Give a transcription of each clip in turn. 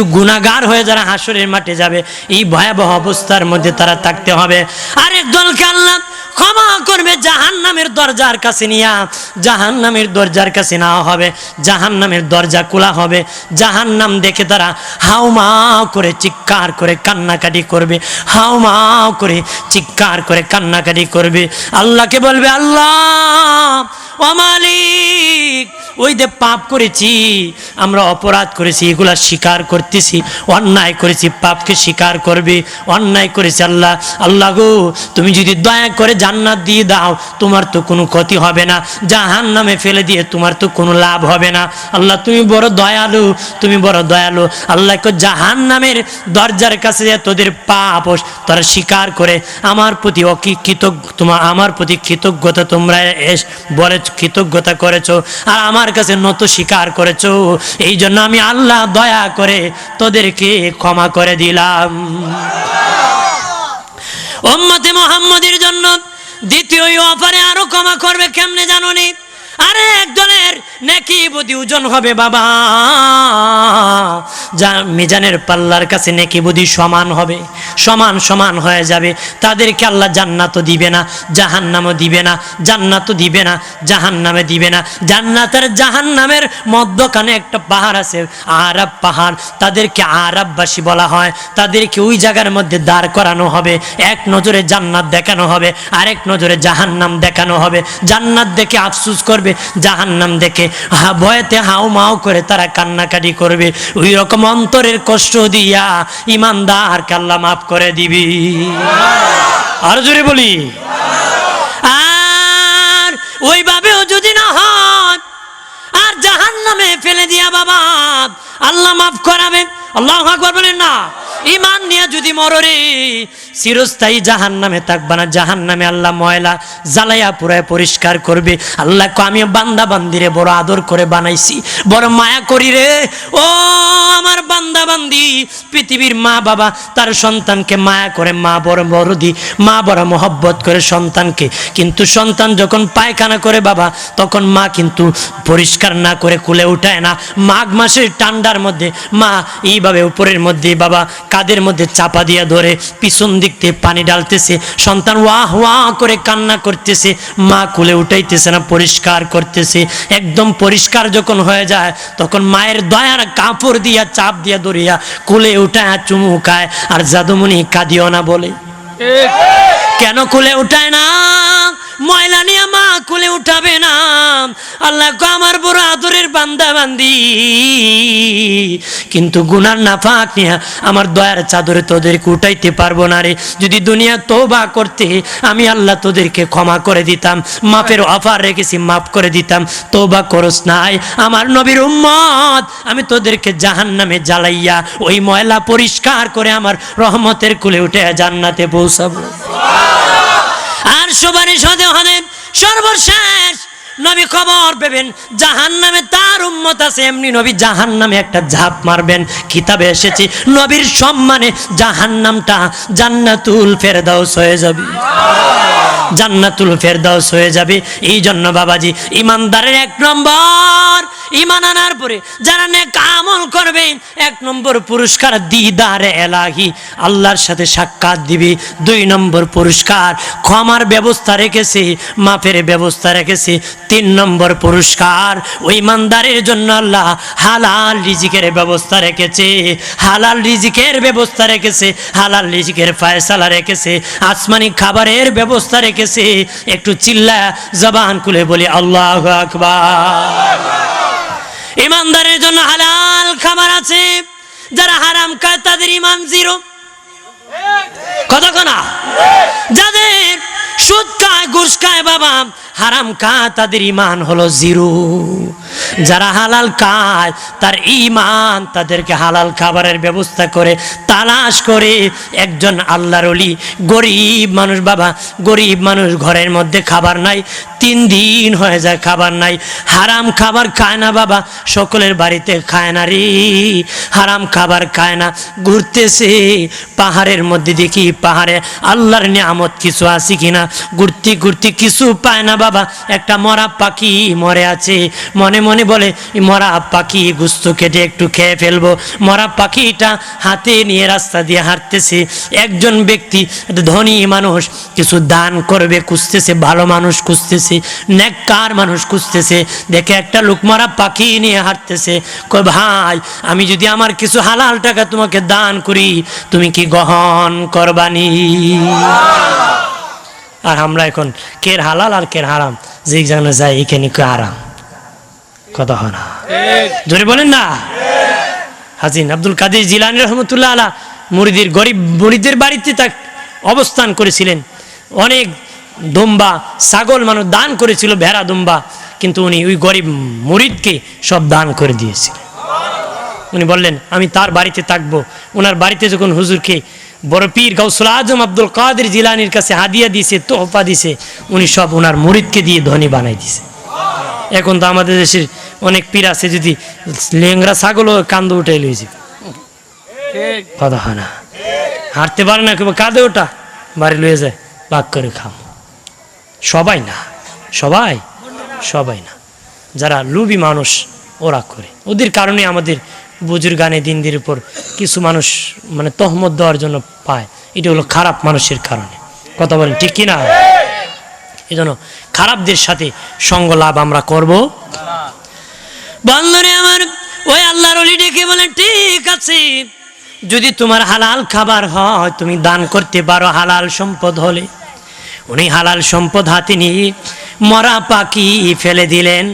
কিন্তু গুণাগার হয়ে যারা হাসরের মাঠে যাবে, এই ভয়াবহ অবস্থার মধ্যে তারা থাকতে হবে। আরেক দলকে আল্লাহ ক্ষমা করবে জাহান নামের দরজার কাছে নিয়া জাহান নামের দরজার কাছে নেওয়া হবে জাহান নামের দরজা খোলা হবে জাহান নাম দেখে তারা হাউমাও করে চিৎকার করে কান্নাকাটি করবে হাউমাও করে চিৎকার করে কান্নাকাটি করবে। আল্লাহকে বলবে, আল্লাহ, ও মালিক, ওই যে পাপ করেছি, আমরা অপরাধ করেছি, এগুলা স্বীকার করতেছি, অন্যায় করেছি, পাপকে স্বীকার করবে, অন্যায় করেছি আল্লাহ। আল্লাহ গো, তুমি যদি দয়া করে জান্নাত দিয়ে দাও, তোমার তো কোনো ক্ষতি হবে না। জাহান নামে ফেলে দিয়ে তোমার তো কোনো লাভ হবে না। আল্লাহ, তুমি বড় দয়ালু, তুমি বড় দয়ালু। আল্লাহ জাহান নামের দরজার কাছে যে তোদের পাপ তারা স্বীকার করে, আমার প্রতি অকৃতজ্ঞ তোমার আমার প্রতি কৃতজ্ঞতা তোমরা এস, বলে, কৃতজ্ঞতা করেছ। আর আমার কাছে নত স্বীকার করেছ। এই জন্য আমি আল্লাহ দয়া করে তোদেরকে ক্ষমা করে দিলাম। ওম্মতে মোহাম্মদের জন্য দ্বিতীয় অফারে আরও ক্ষমা করবে কেমনে জানো নি আরে একজনের নাকি বুদ্ধি ওজন হবে, বাবা। যা মিজানের পাল্লার কাছে নাকি বুদ্ধি সমান হবে, সমান সমান হয়ে যাবে। তাদেরকে আল্লাহ জান্নাতও দিবে না, জাহান্নামও দিবে না, জান্নাতও দিবে না, জাহান্নামে দিবে না। জান্নাতের জাহান্নামের মধ্যখানে একটা পাহাড় আছে, আরব পাহাড়। তাদেরকে আরববাসী বলা হয়। তাদেরকে ওই জায়গার মধ্যে দাঁড় করানো হবে। এক নজরে জান্নাত দেখানো হবে, আরেক নজরে জাহান্নাম দেখানো হবে। জান্নাত দেখে আফসুস করবে জাহান্নাম দেখে হা ভয়েতে হাও মাও করে তারা কান্নাকাটি করবে। ওই রকম অন্তরের কষ্ট দিয়া ইমানদার কাল্লা মাফ করে দিবি। আর জোরে বলি। আর ওইভাবেও যদি না হয়, আর জাহান নামে ফেলে দিয়া বাবা, আল্লাহ মাফ করাবে। আল্লাহ আকবর বলেন না। ইমান নিয়ে যদি মররে চিরস্থায়ী জাহান নামে থাকবা না। জাহান নামে আল্লাহ ময়লা জ্বালাইয়া পুরায় পরিষ্কার করবে। আল্লাহ আমি বান্দা বান্দিরে বড় আদর করে বানাইছি। বড় মায়া করি রে। ও আমার বান্দা বান্দি পৃথিবীর মা বাবা, তার সন্তানকে মায়া করে, মা বড় বড় দি মা বড় মহব্বত করে সন্তানকে। কিন্তু সন্তান যখন পায়খানা করে বাবা, তখন মা কিন্তু পরিষ্কার না করে কুলে উঠায় না। মাঘ মাসের ঠান্ডার মধ্যে মা এইভাবে উপরের মধ্যে বাবা কাদের মধ্যে চাপা দিয়া ধরে, পিছন দিক থেকে পানি ডালতেছে সন্তান ওয়াহ ওয়াহ করে কান্না করতেছে। মা কুলে উঠাইতেছে না পরিষ্কার করতেছে। একদম পরিষ্কার যখন হয়ে যায় তখন মায়ের দয়ার কাপড় দিয়া চাপ দিয়া ধরিয়া কুলে উঠায় চুমুকায় আর জাদুমণি কাঁদিও না বলে। কেন কুলে উঠায় না? ময়লা নিয়ে মা কুলে উঠাবে না। আল্লাহ গো, আমার বড় আদরের বান্দা বান্দি। কিন্তু গুনার নাফাক নিয়ে আমার দয়ার চাদরে তোদেরকে উঠাইতে পারব না রে। যদি দুনিয়া তোবা করতে আমি আল্লাহ তোদেরকে ক্ষমা করে দিতাম, মাপের অফার রেখেছি, মাফ করে দিতাম তোবা করস নাই। আমার নবীর উম্মত, আমি তোদেরকে জাহান নামে জ্বালাইয়া ওই ময়লা পরিষ্কার করে আমার রহমতের কুলে উঠে জান্নাতে পৌঁছাবো। আর সুপারিশ হতে হতে সর্বশেষ নবী খবর পেবেন। জাহান নামে তার উম্মত আছে, এমনি নবী জাহান নামে একটা ঝাঁপ মারবেন। কিতাবে এসেছে, নবীর সম্মানে জাহান নামটা জান্নাতুল ফেরদাউস হয়ে যাবে। জান্নাতুল ফেরদাউস হয়ে যাবে। এই জন্য বাবাজি, ইমানদারের এক নম্বর ইমান আনার পরে যারা নেক আমল করবে, এক নম্বর পুরস্কার দিদার এলাহি। আল্লাহর সাথে সাক্ষাৎ দিবে। দুই নম্বর পুরস্কার ক্ষমার ব্যবস্থা রেখেছে মাফের ব্যবস্থা রেখেছে। তিন নম্বর পুরস্কার ওই ইমানদারের জন্য আল্লাহ হালাল রিজিকের ব্যবস্থা রেখেছে। হালাল রিজিকের ব্যবস্থা রেখেছে, হালাল রিজিকের ফায়সালা রেখেছে। আসমানি খাবারের ব্যবস্থা রেখেছে। একটু চিল্লা জবান খুলে বলি, আল্লাহ আকবার। জন্য হালাল খাবার আছে। যারা হারাম খায়, তাদের ইমান জিরো। কতক্ষণা যাদের সুদ খায়, ঘুষ খায়, বাবা, হারাম খা তাদের ইমান হলো জিরো। যারা হালাল খায়, তার ইমান তাদেরকে হালাল খাবারের ব্যবস্থা করে তালাশ করে একজন আল্লাহর অলি গরিব মানুষ বাবা, গরিব মানুষ ঘরের মধ্যে খাবার নাই, তিন দিন হয়ে যায় খাবার নাই। হারাম খাবার খায় না বাবা, সকলের বাড়িতে খায় না রে। হারাম খাবার খায় না, ঘুরতেছে পাহাড়ের মধ্যে দেখি পাহাড়ে আল্লাহর নিয়ামত কিছু আছে কিনা। ঘুরতে ঘুরতে কিছু পায় না বাবা, একটা মরা পাখি মরে আছে মনে মনে বলে মরা পাখি গুস্ত কেটে একটু খেয়ে ফেলব। মরা পাখিটা হাতে নিয়ে রাস্তা দিয়ে হাঁটতেছে। একজন ব্যক্তি ধনী মানুষ কিছু দান করবে, খুঁজতেছে, ভালো মানুষ খুঁজতেছে, নেককার মানুষ খুঁজতেছে। দেখে একটা লোক মরা পাখি নিয়ে হাঁটতেছে। কয়, ভাই, আমি যদি আমার কিছু হালাল টাকা তোমাকে দান করি, তুমি কি গ্রহণ করবানি? আর আমরা এখন, কের হালাল আর কের হারাম? যে জানা যায়, এখানে কে আরাম কথা হয় না জোরে বলেন না? হাজিন আব্দুল কাদের জিলানি রহমতুল্লাহ আলা মুরিদের গরিব মুরিদের বাড়িতে তাক অবস্থান করেছিলেন। অনেক দুম্বা ছাগল মানুষ দান করেছিল, ভেড়া দুম্বা, কিন্তু উনি ওই গরিব মুরিদকে সব দান করে দিয়েছিলেন। উনি বললেন, আমি তার বাড়িতে থাকব। ওনার বাড়িতে যখন হুজুরকে বড় পীর গৌসুল আজম আব্দুল কাদের জিলানির কাছে হাদিয়া দিছে, তোহফা দিছে, উনি সব ওনার মুরিদকে দিয়ে ধনী বানাই দিছে। এখন তো আমাদের দেশের অনেক পীর আছে যদি লেংরা ছাগলও কান্দ উঠে লইছে কথা হয় না। হাঁটতে পারে না কেউ কাঁদে ওটা বাড়ি লয়ে যায় ভাগ করে খাম সবাই না সবাই সবাই না। যারা লুবি মানুষ ওরা করে। ওদের কারণে আমাদের বুজুর গানে দিনদের উপর কিছু মানুষ মানে তহমত দেওয়ার জন্য পায়। এটা হলো খারাপ মানুষের কারণে। কথা বলেন ঠিক কিনা? এই জন্য খারাপদের সাথে সঙ্গ লাভ আমরা করব। বন্ধরে আমার, ওই আল্লাহর অলি ডেকে বলে, ঠিক আছে, যদি তোমার হালাল খাবার হয়, তুমি দান করতে পারো হালাল সম্পদ হলে। উনি হালাল সম্পদ হাতে নিয়ে মরা পাখি ফেলে দিলেন।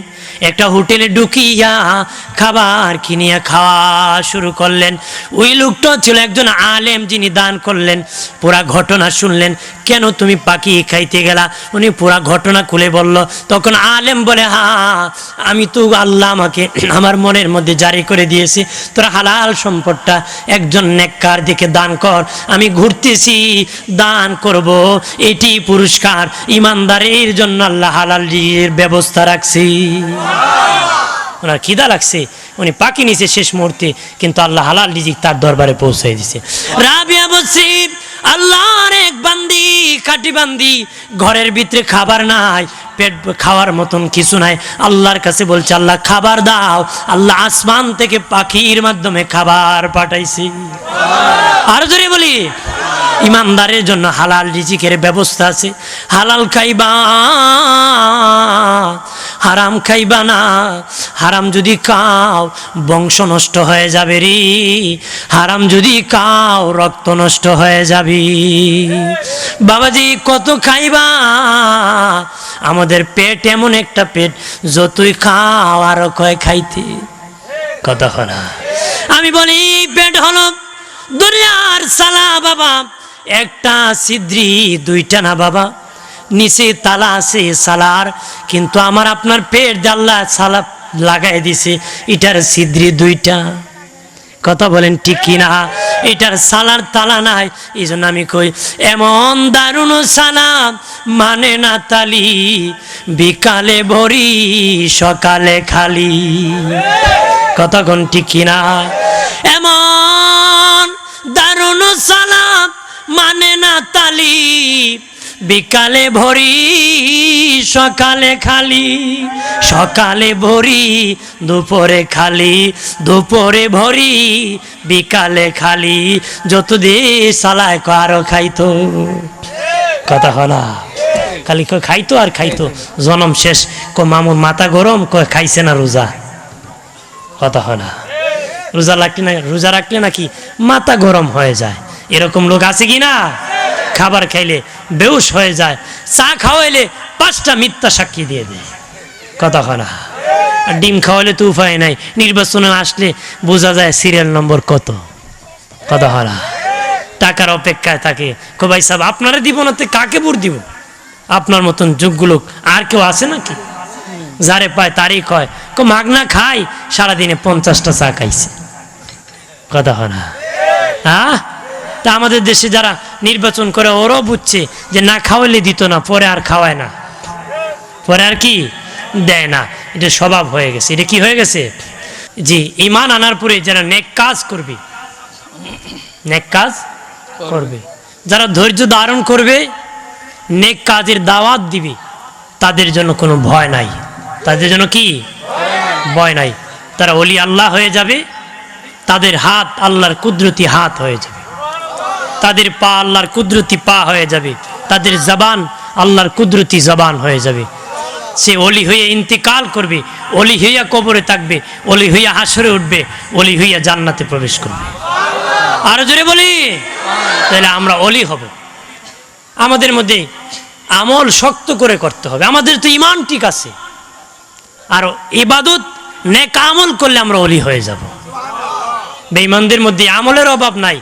একটা হোটেলে ঢুকিয়া খাবার কিনিয়া খাওয়া শুরু করলেন। ওই লোকটা ছিল একজন আলেম যিনি দান করলেন। পুরা ঘটনা শুনলেন, কেন তুমি পাখি খাইতে গেলা? উনি পুরা ঘটনা খুলে বলল, তখন আলেম বলে, হা, আমি তো আল্লাহ আমাকে আমার মনের মধ্যে জারি করে দিয়েছি। তোরা হালাল সম্পদটা একজন নেককার দিকে দান কর। আমি ঘুরতেছি, দান করব। এটি পুরস্কার। ইমানদারের জন্য আল্লাহ হালাল ব্যবস্থা রাখছি। ওনার খিদা লাগছে। উনি পাকি নিছে শেষ মুহূর্তে কিন্তু আল্লাহ হালাল রিজিক তার দরবারে পৌঁছে দিছে। রাবিয়া বলছি আল্লাহর এক বান্দি কাটি বান্দি, ঘরের ভিতরে খাবার নাই, পেট খাওয়ার মতন কিছু নাই। আল্লাহর কাছে বলছে, আল্লাহ, খাবার দাও। আল্লাহ আসমান থেকে পাখির মাধ্যমে খাবার পাঠাইছি। আর জোরে বলি, ইমানদারের জন্য হালাল রিজিকের ব্যবস্থা আছে। হালাল খাইবা। হারাম খাইবা না। হারাম যদি খাও, বংশ নষ্ট হয়ে যাবে রে। হারাম যদি খাও, রক্ত নষ্ট হয়ে যাবে। বাবাজি, কত খাইবা? আমাদের পেট এমন একটা পেট, যতই খাও আরও কয় খাইতে। কথা না। আমি বলি, পেট হলো দুনিয়ার সালা বাবা। একটা সিদ্রি দুইটা না বাবা। নিচে তালা আছে সালার, কিন্তু আমার আপনার পেট জাল্লা সালা লাগাই দিছে, এটার সিদ্রি দুইটা। কথা বলেন ঠিক কিনা এটার সালার তালা নাই এই জন্য আমি কই, এমন দারুণ সালাম মানে না তালি, বিকালে ভরি, সকালে খালি। কতক্ষণ ঠিক কিনা এমন দারুণ সালাম মানে না তালি বিকালে ভরি, সকালে খালি। সকালে ভরি, দুপুরে খালি। দুপুরে ভরি, বিকালে খালি। যত দে সালায় আরও খাইতো। কথা হলা খালি খাইতো আর খাইতো। জনম শেষ। কো মামুর মাথা গরম কয় খাইছে না রোজা। কথা না। রোজা রাখলে না রোজা রাখলে নাকি মাথা গরম হয়ে যায়। এরকম লোক আছে কি না? খাবার খাইলে বেউস হয়ে যায়। চা খাওয়াইলে পাঁচটা মিথ্যা সাক্ষী দিয়ে দেয়। কথা আর ডিম খাওয়াইলে তো উপায় নাই। নির্বাচনে আসলে বোঝা যায় সিরিয়াল নম্বর কত। কথা হয় টাকার অপেক্ষায় থাকে। ভাই সাহেব, আপনারা দিব না, তো কাকে ভোট দিব? আপনার মতন যুগগুলো আর কেউ আছে নাকি? যারে পায় তারই কয় কো মাগনা খাই, সারাদিনে পঞ্চাশটা চা খাইছে। কথা না। হ্যাঁ তা আমাদের দেশে যারা নির্বাচন করে, ওরাও বুঝছে যে না খাওয়ালে দিত না, পরে আর খাওয়ায় না। পরে আর কি? দেয় না। এটা স্বভাব হয়ে গেছে। এটা কি হয়ে গেছে? জি, ইমান আনার পরে যারা নেক কাজ করবে, নেক কাজ করবে, যারা ধৈর্য ধারণ করবে, নেক কাজের দাওয়াত দিবে, তাদের জন্য কোনো ভয় নাই। তাদের জন্য কি? ভয় নাই। তারা অলি আল্লাহ হয়ে যাবে, তাদের হাত আল্লাহর কুদরতি হাত হয়ে যাবে। তাদের পা আল্লাহর কুদরতি পা হয়ে যাবে। তাদের জবান আল্লাহর কুদরতি জবান হয়ে যাবে। সে অলি হয়ে ইন্তিকাল করবে, অলি হইয়া কবরে থাকবে, অলি হইয়া হাসরে উঠবে, অলি হইয়া জান্নাতে প্রবেশ করবে। আরও জোরে বলি? তাহলে আমরা অলি হব। আমাদের মধ্যে আমল শক্ত করে করতে হবে। আমাদের তো ইমান ঠিক আছে। আর ইবাদত নেক আমল করলে আমরা অলি হয়ে যাব। বেঈমানদের মধ্যে আমলের অভাব নাই।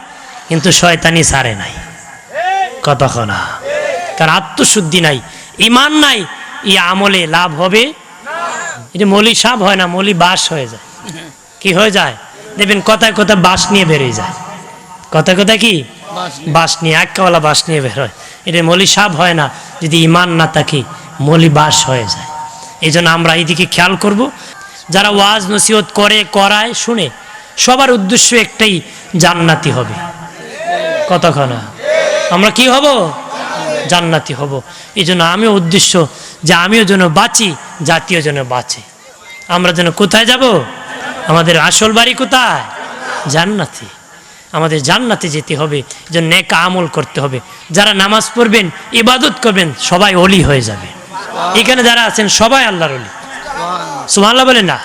কিন্তু শয়তানি সারে নাই। কতক্ষণা কারণ আত্মশুদ্ধি নাই ইমান নাই ই আমলে লাভ হবে? এটা মলি সাপ হয় না মলি বাস হয়ে যায়। কি হয়ে যায়? দেখবেন কথায় কথায় বাস নিয়ে বেরিয়ে যায়। কথায় কথায় কি? বাস নিয়ে। এককাওয়ালা বাস নিয়ে বের হয়। এটা মলি সাপ হয় না যদি ইমান না থাকে মলি বাস হয়ে যায়। এই জন্য আমরা এইদিকে খেয়াল করব। যারা ওয়াজ নসিহত করে করায় শুনে সবার উদ্দেশ্য একটাই জান্নাতি হবে। কতক্ষণা আমরা কি হব? জান্নাতি হব। এই জন্য আমিও উদ্দেশ্য যে আমিও যেন বাঁচি জাতীয় যেন বাঁচে। আমরা যেন কোথায় যাব? আমাদের আসল বাড়ি কোথায়? জান্নাতি। আমাদের জান্নাতে যেতে হবে, যে নেক আমল করতে হবে। যারা নামাজ পড়বেন, ইবাদত করবেন, সবাই অলি হয়ে যাবে। এখানে যারা আছেন, সবাই আল্লাহর অলি। সুমাল্লাহ বলেন না?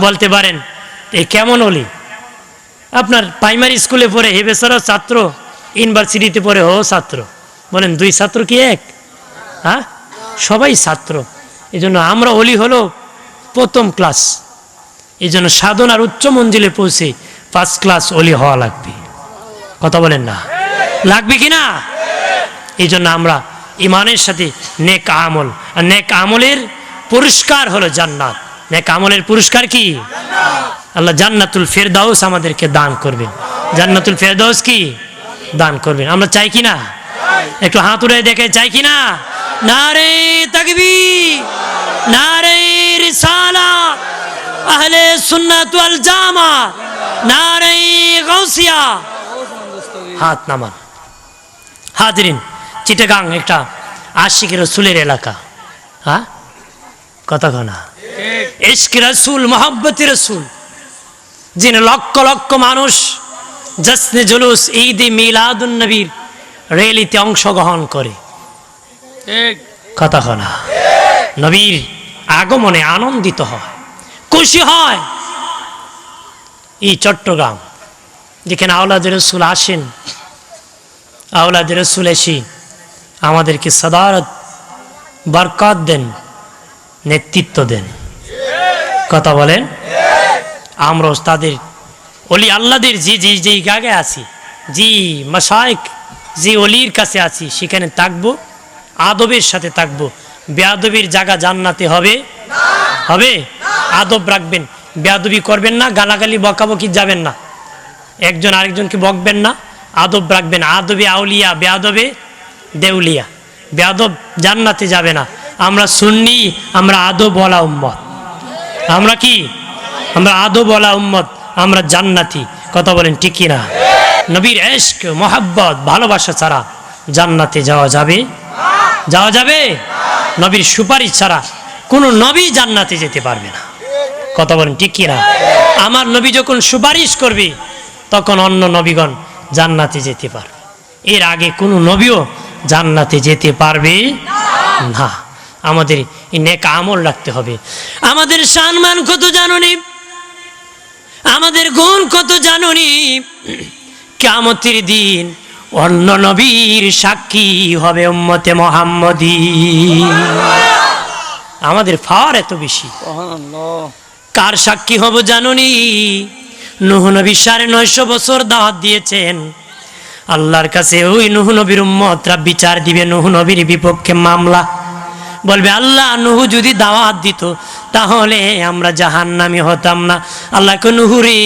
বলতে পারেন এই কেমন অলি? আপনার প্রাইমারি স্কুলে পড়ে হেবেসরও ছাত্র ইউনিভার্সিটিতে পড়ে ও ছাত্র। বলেন, দুই ছাত্র কি এক? হ্যাঁ? সবাই ছাত্র। এই জন্য আমরা অলি হলো প্রথম ক্লাস এই জন্য সাধনার উচ্চ মঞ্জিলে পৌঁছে ফার্স্ট ক্লাস অলি হওয়া লাগবে। কথা বলেন না। লাগবে কি না? এই জন্য আমরা ইমানের সাথে নেক আমল। আর নেক আমলের পুরস্কার হলো জান্নাত। নেক আমলের পুরস্কার কি? আল্লাহ জান্নাতুল ফেরদাউস আমাদেরকে দান করবেন। জান্নাতুল ফেরদাউস কি? দান করবেন। আমরা চাই কি না? একটু হাত উড়ে দেখে চাই কি না? নারে তাকবি নারে রিসালা আহলে সুন্নাত ওয়াল জামা নারে গাউসিয়া। হাত নামান। হাজরিন চিটাগাং একটা আশিক রসুলের এলাকা। হ্যাঁ? কথা কনা ইশক রসুল মোহাব্বতি রসুল। যিনি লক্ষ লক্ষ মানুষ জসনে জুলুস ঈদ মিলাদুন নবীর র্যালিতে অংশগ্রহণ করে। ঠিক। কথা কনা নবীর আগমনে আনন্দিত হয় খুশি হয়। এই চট্টগ্রাম যেখানে আওলাদের রসুল আসেন আওলাদের রসুল এসে আমাদেরকে সদারত বরকত দেন নেতৃত্ব দেন। কথা বলেন? আমরা তাদের অলি আল্লাদের যে যে যেই জায়গায় আছি, জি মাসায়ক যে অলির কাছে আছি, সেখানে থাকব, আদবের সাথে থাকব, বেয়াদবির জায়গা জান্নাতে হবে হবে? আদব রাখবেন, বেয়াদবি করবেন না, গালাগালি, বকাবকি যাবেন না, একজন আরেকজনকে বকবেন না, আদব রাখবেন, আদবে আউলিয়া, বেয়াদবে দেউলিয়া, বেয়াদব জান্নাতে যাবে না, আমরা সুন্নি, আমরা আদব বলা উম্মত, আমরা কি? আমরা আদব বলা উম্মত, আমরা জান্নাতি। কথা বলেন ঠিক কি না নবীর এশক, মোহাব্বত, ভালোবাসা ছাড়া জান্নাতে যাওয়া যাবে? যাওয়া যাবে? নবীর সুপারিশ ছাড়া কোনো নবী জান্নাতে যেতে পারবে না। কথা বলেন ঠিক কি না আমার নবী যখন সুপারিশ করবে, তখন অন্য নবীগণ জান্নাতে যেতে পারবে। এর আগে কোনো নবীও জান্নাতে যেতে পারবে না। আমাদের নেক আমল রাখতে হবে। আমাদের সম্মান কত জানুনি আমাদের গুণ কত জানুনি? কেমতের দিন অন্য নবীর সাক্ষী হবে উম্মতে মোহাম্মদী। আমাদের ফার এত বেশি। কার সাক্ষী হব জানুনি? নুহ নবী সাড়ে নয়শো বছর দাওয়াত দিয়েছেন। আল্লাহর কাছে ওই নুহ নবীর উম্মতরা বিচার দিবে। নুহ নবীর বিপক্ষে মামলা। বলবে, আল্লাহ নুহু যদি দাওয়াত দিত, তাহলে আমরা জাহান্নামি হতাম না। আল্লাহকে নুহুরি,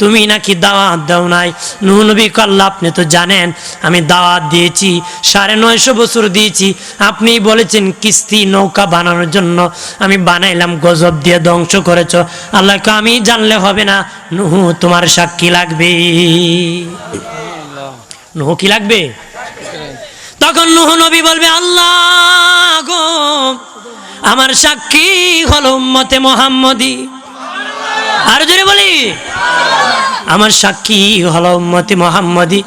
তুমি নাকি দাওয়াত দাও নাই। নুহু নবী আল্লাহ, আপনি তো জানেন, আমি দাওয়াত দিয়েছি, সাড়ে নয়শো বছর দিয়েছি। আপনি বলেছেন কিস্তি নৌকা বানানোর জন্য, আমি বানাইলাম, গজব দিয়ে ধ্বংস করেছ। আল্লাহকে আমি জানলে হবে না, নুহু তোমার সাক্ষী লাগবে। নুহু কি লাগবে? তখন নুহ নবী বলবে, আল্লাহ গো, আমার সাক্ষী হলো উম্মতে মোহাম্মদী। আর জোরে বলি, আমার সাক্ষী হলো উম্মতে মোহাম্মদী।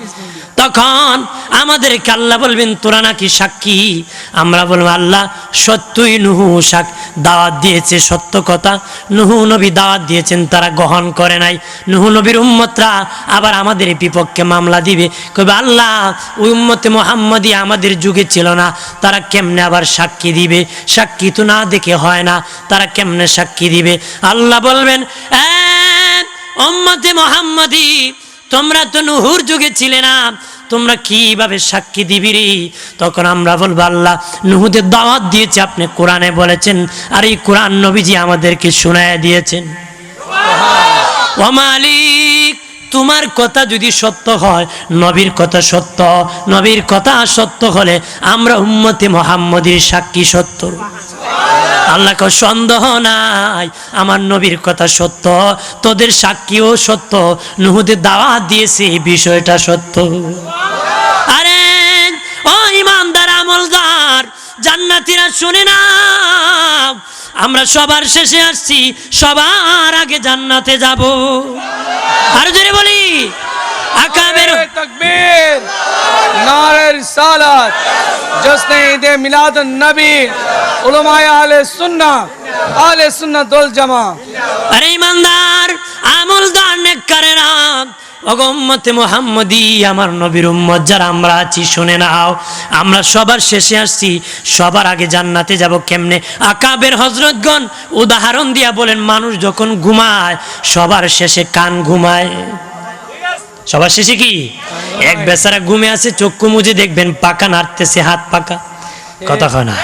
তখন আমাদেরকে আল্লাহ বলবেন, তোরা নাকি সাক্ষী? আমরা বলব, আল্লাহ, সত্যই নুহু সাক দাওয়াত দিয়েছে, সত্য কথা। নুহু নবী দাওয়াত দিয়েছেন, তারা গ্রহণ করে নাই। নুহু নবীর উম্মতরা আবার আমাদের বিপক্ষে মামলা দিবে। কবে আল্লাহ, ওই উম্মতে মোহাম্মদী আমাদের যুগে ছিল না। তারা কেমনে আবার সাক্ষী দিবে? সাক্ষী তো না দেখে হয় না। তারা কেমনে সাক্ষী দিবে? আল্লাহ বলবেন মোহাম্মদী তোমরা তো নুহুর যুগে ছিলে না। তোমরা কীভাবে সাক্ষী দিবি রে? তখন আমরা বলব, আল্লাহ, নুহুদের দাওয়াত দিয়েছে, আপনি কোরআনে বলেছেন, আর এই কোরআন নবীজি আমাদেরকে শোনায় দিয়েছেন। ও মালিক তোমার কথা যদি সত্য হয়, নবীর কথা সত্য, নবীর কথা সত্য হলে আমরা উম্মতে মোহাম্মদের সাক্ষী সত্য। আল্লাহকে সন্দেহ নাই, আমার নবীর কথা সত্য, তোদের সাক্ষীও সত্য, নুহুদের দাওয়াত দিয়েছে, এই বিষয়টা সত্য। আরে, ও ইমানদার আমলদার জান্নাতীরা শুনে না আমরা সবার শেষে আসছি, সবার আগে জান্নাতে যাব। আর জোরে বলি তকবীর নারে রিসালাত জসনে ঈদে মিলাদ নবী উলামায়ে আহলে সুন্নাহ আহলে সুন্নাহ দল জামা আরে ইমানদার আমল দান করে না অগম্মতে মোহাম্মদি আমার নবীর উম্মত যারা আমরা আছি শুনে নাও আমরা সবার শেষে আসছি সবার আগে জান্নাতে যাব কেমনে আকাবের হজরতগণ উদাহরণ দিয়া বলেন মানুষ যখন ঘুমায় সবার শেষে কান ঘুমায় সবার শেষে কি? এক বেচারা ঘুমে আছে, চক্ষু মুজে দেখবেন পাকা নাড়তেছে, হাত পাকা। কথা হয় না।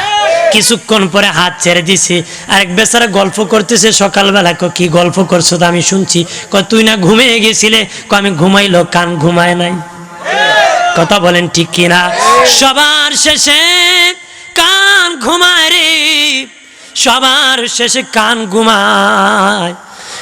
কিছুক্ষণ পরে হাত ছেড়ে দিছে। আর এক বেচারা গল্প করতেছে, সকালবেলা ক কি গল্প করছ তো আমি শুনছি। ক তুই না ঘুমিয়ে গেছিলে? ক আমি ঘুমাইলো, কান ঘুমায় নাই। কথা বলেন ঠিক কিনা? সবার শেষে কান ঘুমায় রে। সবার শেষে কান ঘুমায়।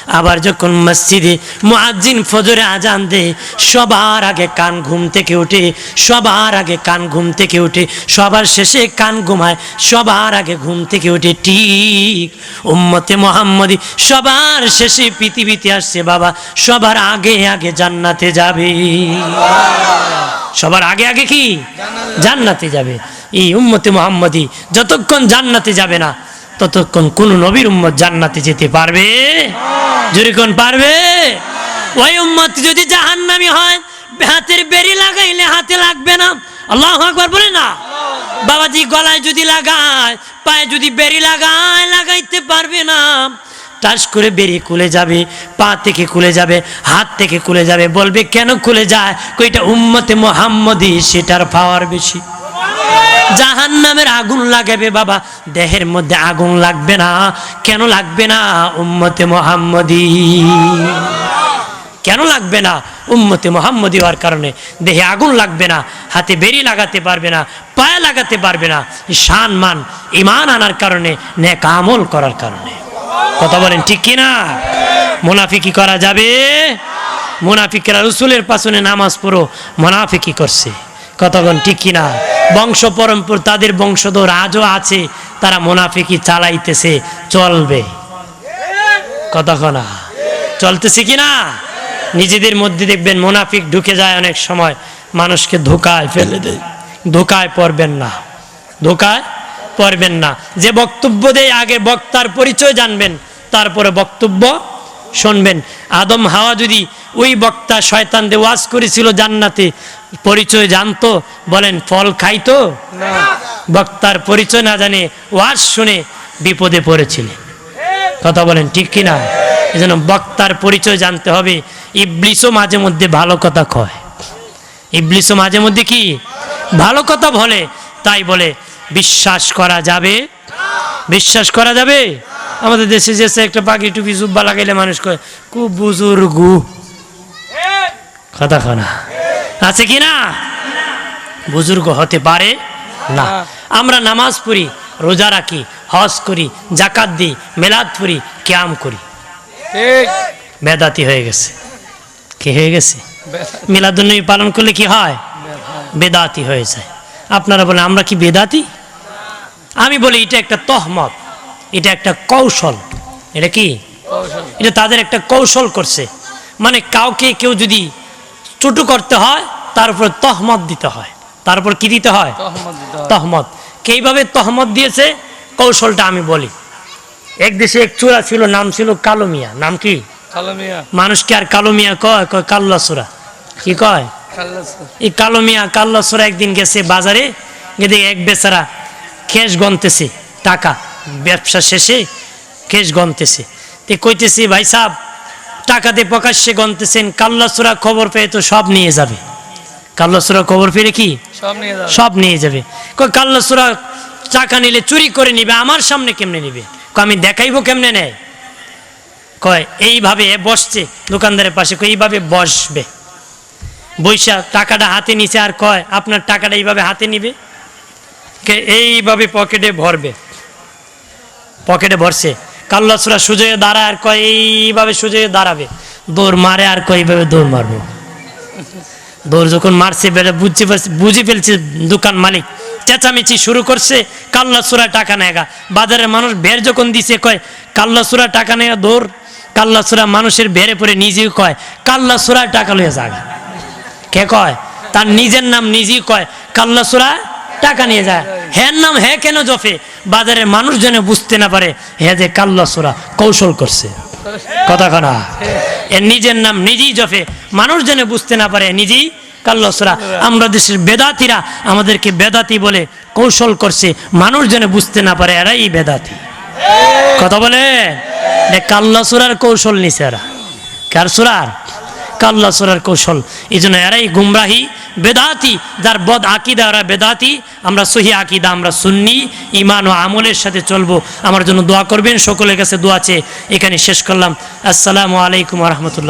আবার যখন মসজিদে মুয়াজ্জিন ফজরে আজান দে সবার আগে কান ঘুম থেকে উঠে, সবার আগে কান ঘুম থেকে উঠে, সবার শেষে কান ঘুমায়, সবার আগে ঘুম থেকে উঠে, ঠিক উম্মতে মোহাম্মদি সবার শেষে পৃথিবীতে আসছে বাবা, সবার আগে আগে জান্নাতে যাবে। সবার আগে আগে কি? জান্নাতে যাবে। এই উম্মতে মোহাম্মদি যতক্ষণ জান্নাতে যাবে না ততক্ষণ কোন নবীর উম্মত জান্নাতে যেতে পারবে? কোন পারবে? ওই উম্মত যদি জাহান্নামি হয়, হাতের বেরি লাগাইলে হাতে লাগবে না। আল্লাহ আকবার বলে না? বাবাজি গলায় যদি লাগায়, পায়ে যদি বেরি লাগায়, লাগাইতে পারবে না। টাস করে বেরিয়ে খুলে যাবে, পা থেকে খুলে যাবে, হাত থেকে খুলে যাবে, বলবে কেন খুলে যায়? কইটা উম্মতে মোহাম্মদি সেটার পাওয়ার বেশি। জাহান নামের আগুন লাগাবে বাবা। দেহের মধ্যে আগুন লাগবে না। কেন লাগবে না? উম্মতে মোহাম্মদি। কেন লাগবে না? উম্মতে মোহাম্মদি হওয়ার কারণে। দেহে আগুন লাগবে না। হাতে বেরি লাগাতে পারবে না। পায়ে লাগাতে পারবে না। শান, মান ইমান আনার কারণে, নেক আমল করার কারণে। কথা বলেন ঠিক কি না মুনাফিকি করা যাবে? মুনাফিকেরা রসুলের পাশনে নামাজ পড়ো। মুনাফিকি করছে। কতক্ষণ ঠিক কিনা? বংশ পরম্পর তাদের বংশধর আজও আছে, তারা মোনাফিকি চালাইতেছে, চলবে। কতক্ষণ? চলতেছে কিনা? নিজেদের মধ্যে দেখবেন মোনাফিক ঢুকে যায় অনেক সময়, মানুষকে ধোকায় ফেলে দেয়। ধোকায় পড়বেন না। ধোকায় পড়বেন না। যে বক্তব্য দেয়, আগে বক্তার পরিচয় জানবেন, তারপরে বক্তব্য শুনবেন। আদম হাওয়া যদি ওই বক্তা শয়তান দে ওয়াজ করেছিল জান্নাতে পরিচয় জানতো বলেন ফল খাইতো? বক্তার পরিচয় না জানে ওয়াজ শুনে বিপদে পড়েছিলেন কথা বলেন ঠিক কিনা? এই জন্য বক্তার পরিচয় জানতে হবে। ইবলিসও মাঝে মধ্যে ভালো কথা কয়। ইবলিসও মাঝে মধ্যে কি? ভালো কথা বলে। তাই বলে বিশ্বাস করা যাবে? বিশ্বাস করা যাবে? আমাদের দেশে যে একটা পাখি টুপি জুব্বা লাগাইলে মানুষ কয় খুব বুজুর্গু। কথা খানা। আছে কি না? বুজুর্গ হতে পারে না। আমরা নামাজ পড়ি রোজা রাখি হজ করি জাকাত দিই মেলাদ পড়ি ক্যাম করি। বেদাতি হয়ে গেছে। কি হয়ে গেছে? মিলাদুন্নবী পালন করলে কি হয়? বেদাতি হয়ে যায়। আপনারা বলেন আমরা কি বেদাতি? আমি বলি এটা একটা তহমত। এটা একটা কৌশল। এটা কি? এটা তাদের একটা কৌশল করছে। মানে কাউকে কেউ যদি চুটু করতে হয় তার উপর তহমত দিতে হয়। তার উপর কি দিতে হয়? তহমত কেইভাবে তহমত। দিয়েছে? কৌশলটা আমি বলি। এক দেশে এক চূড়া ছিল নাম ছিল কালো মিয়া। নাম কি? মানুষকে আর কালো মিয়া কয়? কয় কাল্লা সুরা কি কয়? এই কালো মিয়া কাল্লা সুরা একদিন গেছে বাজারে গিয়ে এক বেচারা খেস গনতেছে টাকা। ব্যবসা শেষে খেস গনতেছে। তে কইতেছি ভাই সাহ টাকাতে প্রকাশ্যে গনতেছেন কাল্লা সুরা খবর পেয়ে তো সব নিয়ে যাবে। কাল্লা সুরা খবর পেলে কি? সব নিয়ে যাবে। সব নিয়ে যাবে। কই কাল্লা সুরা টাকা নিলে চুরি করে নিবে আমার সামনে কেমনে নিবে? আমি দেখাইবো কেমনে নেয়? কয় এইভাবে বসছে দোকানদারের পাশে এইভাবে বসবে। বৈশা টাকাটা হাতে নিচে আর কয় আপনার টাকাটা এইভাবে হাতে নিবে? কে এইভাবে পকেটে ভরবে। পকেটে ভরছে। কাল্লাসুরা সুজয়ে দাঁড়ায় আর কয়, এইভাবে সুজয়ে দাঁড়াবে। দৌড় মারে আর কয়, এইভাবে দৌড় মারবো। দৌড় যখন মারছে, বেড়ে বুঝতে পারছে বুঝে ফেলছে দোকান মালিক। চেঁচামেচি শুরু করছে কাল্লাসুরা টাকা নেগা বাজারের মানুষ বের যখন দিছে, কয় কাল্লাসুরা টাকা নেগা দৌড়। কাল্লাসুরা মানুষের বেড়ে পড়ে নিজেই কয় কাল্লাসুরা টাকা লইয়া জাগা কে কয়? তার নিজের নাম নিজেই কয় কাল্লাসুরা টাকা নিয়ে যায়। হ্যার নাম হ্যাঁ কেন জফে? বাজারের মানুষ যেন বুঝতে না পারে হ্যাঁ যে কাল্লাসুরা কৌশল করছে। কথা কনা এর নিজের নাম নিজেই জফে। মানুষ যেন বুঝতে না পারে, নিজেই কাল্লসরা আমরা দেশের বেদাতিরা আমাদেরকে বেদাতি বলে কৌশল করছে। মানুষ যেন বুঝতে না পারে, এরাই বেদাতি। কথা বলে? কাল্লাসুরার কৌশল নিছে এরা। কার সুরার? কাল্লা সুরার কৌশল। এই জন্য এরাই গুমরাহি বেদাতি, যার বদ আকিদা ওরা বেদাতি। আমরা সহি আকিদা, আমরা সুন্নি ইমান ও আমলের সাথে চলবো। আমার জন্য দোয়া করবেন, সকলের কাছে দোয়া চেয়ে এখানে শেষ করলাম। আসসালামু আলাইকুম রহমতুল্লাহ।